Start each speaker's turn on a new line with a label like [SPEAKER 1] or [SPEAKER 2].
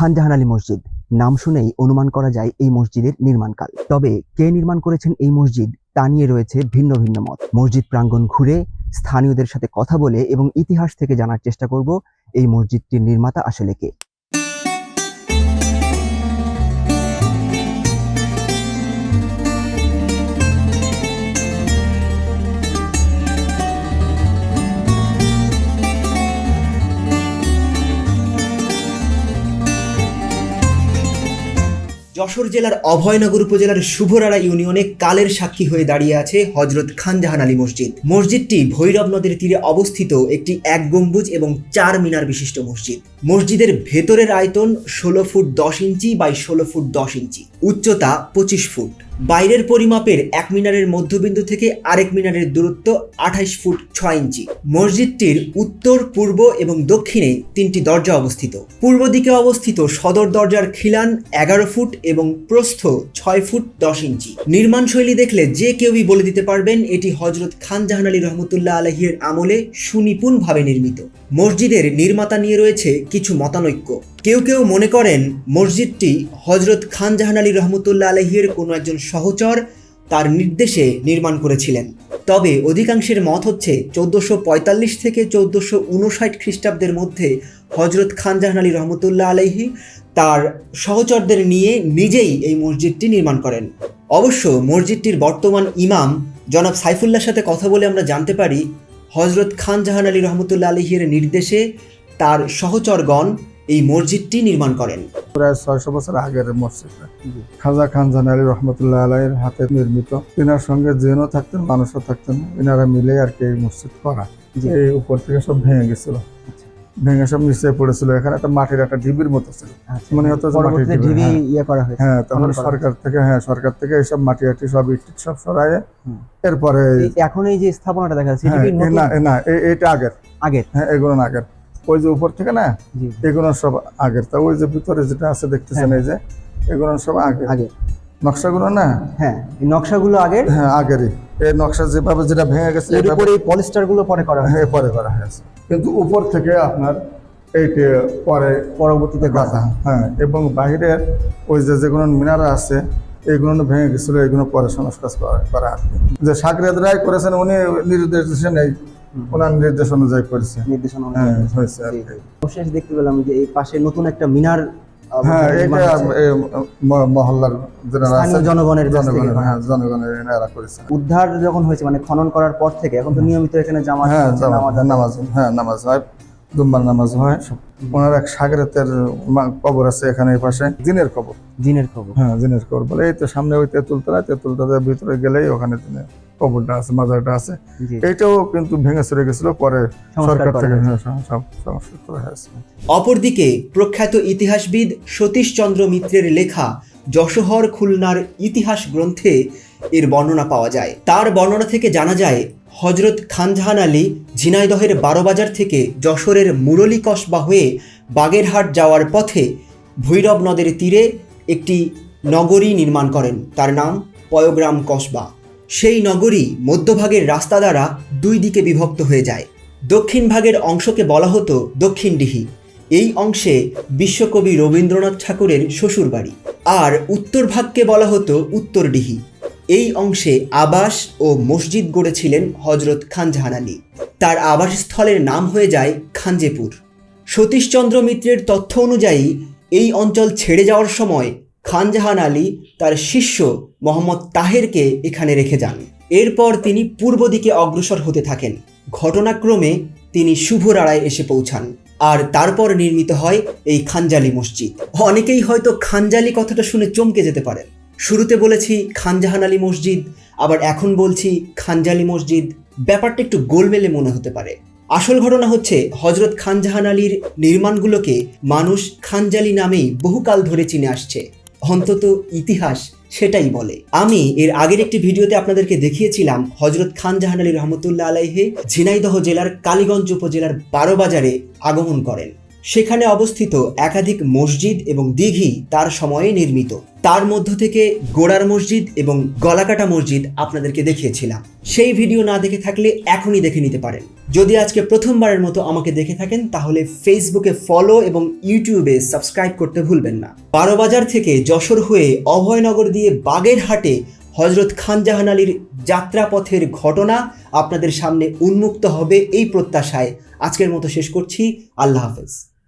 [SPEAKER 1] খানজাহান আলী মসজিদ। নাম শুনেই অনুমান করা যায় এই মসজিদের নির্মাণকাল। তবে কে নির্মাণ করেছেন এই মসজিদ তা নিয়ে রয়েছে ভিন্ন ভিন্ন মত। মসজিদ প্রাঙ্গণ ঘুরে স্থানীয়দের সাথে কথা বলে এবং ইতিহাস থেকে জানার চেষ্টা করব এই মসজিদটির নির্মাতা আসলে কে।
[SPEAKER 2] যশোর জেলার অভয়নগর উপজেলার শুভরাড়া ইউনিয়নে কালের সাক্ষী হয়ে দাঁড়িয়ে আছে হজরত খান জাহান আলী মসজিদ। মসজিদটি ভৈরব নদীর তীরে অবস্থিত একটি এক গম্বুজ এবং চার মিনার বিশিষ্ট মসজিদ। মসজিদের ভেতরের আয়তন ষোলো ফুট দশ ইঞ্চি বাই ষোলো ফুট দশ ইঞ্চি। উচ্চতা পঁচিশ ফুট। বাইরের পরিমাপের এক মিনারের মধ্যবিন্দু থেকে আরেক মিনারের দূরত্ব আঠাইশ ফুট ছয় ইঞ্চি। মসজিদটির উত্তর, পূর্ব এবং দক্ষিণে তিনটি দরজা অবস্থিত। পূর্ব দিকে অবস্থিত সদর দরজার খিলান এগারো ফুট এবং প্রস্থ ছয় ফুট দশ ইঞ্চি। নির্মাণ শৈলী দেখলে যে কেউই বলে দিতে পারবেন, এটি হজরত খান জাহান আলী রহমতুল্লাহ আলহির আমলে সুনিপুণভাবে নির্মিত। মসজিদের নির্মাতা নিয়ে রয়েছে কিছু মতানৈক্য। কেউ কেউ মনে করেন মসজিদটি হজরত খান জাহান আলী রহমতুল্লাহ আলহির কোনো একজন সহচর তার নির্দেশে নির্মাণ করেছিলেন। তবে অধিকাংশের মত হচ্ছে চৌদ্দশো পঁয়তাল্লিশ থেকে চৌদ্দশো উনষাট খ্রিস্টাব্দের মধ্যে হজরত খান জাহান আলী রহমতুল্লাহ আলহি তার সহচরদের নিয়ে নিজেই এই মসজিদটি নির্মাণ করেন। অবশ্য মসজিদটির বর্তমান ইমাম জনাব সাইফুল্লাহর সাথে কথা বলে আমরা জানতে পারি হজরত খান জাহান আলী রহমতুল্লাহ আলহির নির্দেশে তার সহচরগণ এই মসজিদটি নির্মাণ করেন।
[SPEAKER 3] প্রায় ছয়শো বছর আগের মসজিদটা। খাজা খান জানালি রহমতুল্লাহ আলাইয়ের হাতে নির্মিত। এনার সঙ্গে জেনও থাকতেন মানুষও থাকতেন। এনারা মিলে আর কি এই মসজিদ করা। এই উপর থেকে সব ভেঙে গেছিল।
[SPEAKER 1] আচ্ছা।
[SPEAKER 3] ভেঙে সব নিচে পড়েছিল। এখানে একটা মাটির একটা ঢিবির মতো ছিল। মানে হতো ঢিবি, হ্যাঁ।
[SPEAKER 1] ইয়ে করা হয়েছে।
[SPEAKER 3] হ্যাঁ তখন সরকার থেকে হ্যাঁ সরকার থেকে এইসব মাটি আটি সব ইট সব সরায়ে। এরপরে
[SPEAKER 1] এখন এই যে স্থাপনাটা দেখা যাচ্ছে এটা
[SPEAKER 3] হ্যাঁ? না না এ- এইটা আগের।
[SPEAKER 1] আগের।
[SPEAKER 3] হ্যাঁ এগুলো আগের। ওই যে উপর থেকে না এগুলো সব আগের। তা ওই যে ভিতরে যেটা আছে দেখতেছেন
[SPEAKER 1] হ্যাঁ।
[SPEAKER 3] এই যে এগুলো সব আগে
[SPEAKER 1] আগের।
[SPEAKER 3] নকশাগুলো না?
[SPEAKER 1] হ্যাঁ এই নকশাগুলো আগের?
[SPEAKER 3] হ্যাঁ আগেরই। এই নকশা যেভাবে যেটা ভেঙে গেছে
[SPEAKER 1] এর উপরে পলিস্টারগুলো পরে করা হ্যাঁ,
[SPEAKER 3] পরে করা হয়েছে। কিন্তু উপর থেকে আপনার এইটি পরে
[SPEAKER 1] পরবর্তীতে
[SPEAKER 3] গাঁথা হ্যাঁ এবং বাহিরের ওই যে যেগুলো মিনারা আছে এইগুলো ভেঙে গেছিল এইগুলো পরে সংস্কার করা- আর। যে সাকরেদ রায় করেছেন উনি নির্দেশ নেই ওনার নির্দেশ অনুযায়ী করেছে।
[SPEAKER 1] নির্দেশনা
[SPEAKER 3] হ্যাঁ। হয়েছে
[SPEAKER 1] দেখতে পেলাম যে এই পাশে নতুন একটা মিনার
[SPEAKER 3] হ্যাঁ এটা
[SPEAKER 1] হচ্ছে।
[SPEAKER 3] এ, ম- মহল্লার
[SPEAKER 1] স্থানীয় জনগণের
[SPEAKER 3] জনগণের হ্যাঁ জনগণের এনারা করেছে।
[SPEAKER 1] উদ্ধার যখন হয়েছে মানে খনন করার পর থেকে এখন তো নিয়মিত এখানে জামাত
[SPEAKER 3] হ্যাঁ
[SPEAKER 1] নামাজ
[SPEAKER 3] হ্যাঁ নামাজ হয় দুম্বার নামাজ হয়। ওনার এক সাগরেতের কবর আছে এখানে পাশে। জিনের কবর।
[SPEAKER 1] জিনের খবর
[SPEAKER 3] হ্যাঁ জিনের কবর। বলে এই তো সামনে ওই তেঁতুলতলা তেঁতুলতলার ভিতরে গেলেই ওখানে জিনের কবরটা আছে মাজারটা আছে।
[SPEAKER 1] জি
[SPEAKER 3] এইটাও কিন্তু ভেঙে চলে গেছিল পরে সরকার থেকে
[SPEAKER 1] হয়েছে।
[SPEAKER 2] অপরদিকে প্রখ্যাত ইতিহাসবিদ সতীশচন্দ্র মিত্রের লেখা যশোহর খুলনার ইতিহাস গ্রন্থে এর বর্ণনা পাওয়া যায়। তার বর্ণনা থেকে জানা যায় হজরত খানজাহান আলী ঝিনাইদহের বারোবাজার থেকে যশোরের মুরলী কসবা হয়ে বাগেরহাট যাওয়ার পথে ভৈরব নদের তীরে একটি নগরী নির্মাণ করেন। তার নাম পয়গ্রাম কসবা। সেই নগরী মধ্যভাগের রাস্তা দ্বারা দুই দিকে বিভক্ত হয়ে যায়। দক্ষিণ ভাগের অংশকে বলা হতো দক্ষিণ ডিহি এই অংশে বিশ্বকবি রবীন্দ্রনাথ ঠাকুরের শ্বশুরবাড়ি আর উত্তর ভাগকে বলা হতো উত্তরডিহি। এই অংশে আবাস ও মসজিদ গড়েছিলেন হজরত খানজাহান আলী। তার আবাসস্থলের নাম হয়ে যায় খানজেপুর। সতীশচন্দ্র মিত্রের তথ্য অনুযায়ী এই অঞ্চল ছেড়ে যাওয়ার সময় খানজাহান আলী তার শিষ্য মোহাম্মদ তাহেরকে এখানে রেখে যান। এরপর তিনি পূর্ব দিকে অগ্রসর হতে থাকেন। ঘটনাক্রমে তিনি শুভরাড়ায় এসে পৌঁছান। আর তারপর নির্মিত হয় এই খানজালি মসজিদ। অনেকেই হয়তো খানজালি কথাটা শুনে চমকে যেতে পারেন শুরুতে বলেছি খানজাহান আলী মসজিদ, আবার এখন বলছি খানজালি মসজিদ। ব্যাপারটা একটু গোলমেলে মনে হতে পারে। আসল ঘটনা হচ্ছে হজরত খানজাহান আলীর নির্মাণগুলোকে মানুষ খানজালি নামেই বহুকাল ধরে চিনে আসছে। অন্তত ইতিহাস সেটাই বলে। আমি এর আগের একটি ভিডিওতে আপনাদেরকে দেখিয়েছিলাম হজরত খান জাহান আলী রহমতুল্লাহ আলাইহে ঝিনাইদহ জেলার কালীগঞ্জ উপজেলার বারো বাজারে আগমন করেন। সেখানে অবস্থিত একাধিক মসজিদ এবং দিঘি তার সময়ে নির্মিত। তার মধ্য থেকে গোড়ার মসজিদ এবং গলাকাটা মসজিদ আপনাদেরকে দেখিয়েছিলাম। সেই ভিডিও না দেখে থাকলে এখনই দেখে নিতে পারেন। যদি আজকে প্রথমবারের মতো আমাকে দেখে থাকেন, তাহলে ফেসবুকে ফলো এবং ইউটিউবে সাবস্ক্রাইব করতে ভুলবেন না। বারোবাজার থেকে যশোর হয়ে অভয়নগর দিয়ে বাগেরহাটে হজরত খান জাহান আলীর যাত্রাপথের ঘটনা আপনাদের সামনে উন্মুক্ত হবে এই প্রত্যাশায়। আজকের মতো শেষ করছি। আল্লাহ হাফেজ।